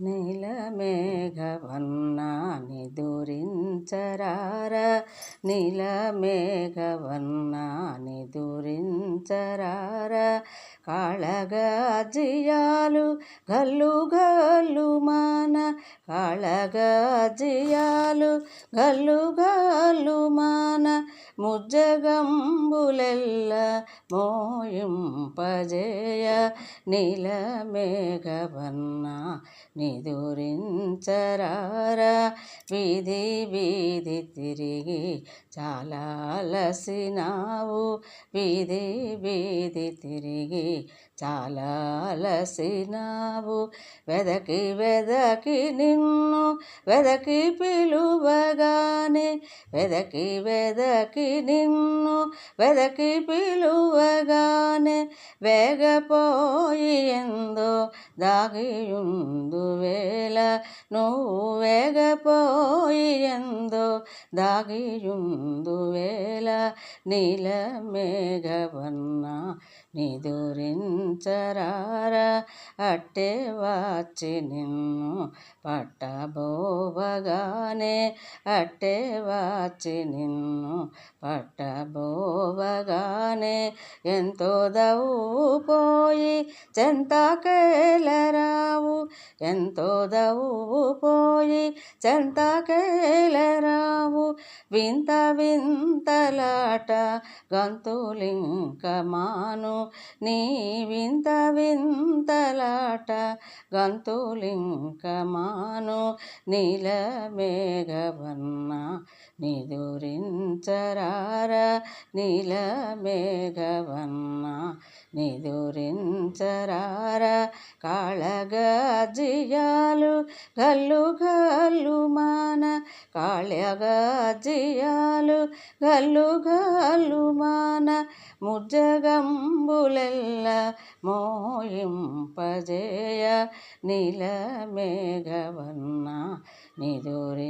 నీల మేఘవన్నాని దూరించరార. నీల మేఘవన్నాని దూరించరార. కాళగజియాలు గల్లు గల్లు మాన. కాళగజియాలు గల్లు గల్లు మాన. ముజ్జగంబులెల్ల మోయింపజేయ నీలమేఘవన్నా నిదురించరారా. వీధి వీధి తిరిగి చాలా అలసినావు వీధి వీధి తిరిగి చాలా అలసినావు వెదకి వెదకి నిన్ను వెదకి పిలువగానే వెదకి వెదకి నిన్ను వెదకి పిలువగానే వేగపోయి ఎందో దాగియుందు వేళ నువ్వు వేగపోయి ఎందో దాగియుందు వేళ. నీల మేఘవన్న నిదురించరార అట్టే వచ్చి నిన్ను పట్టబోవగానే అట్టే వచ్చి నిన్ను పట్టబోవగానే. ఎంతో దవు పోయి చెంతకేలరావు ఎంతో దవు పోయి చెంతకేల వింత వింతలాట గంతులింక మాను నీ వింత వింతలాట గంతులింక మాను నీల మేఘవన్న నిదురించరార నీల మేఘవన్న నిదురించరార కాళగజియాలు గల్లు గల్లు మాన కాళగజియాలు గల్లు గల్లు మాన ముజ్జగంబులెల్ల మోయింపజేయ నీల మేఘవన్న నిదురించరారా.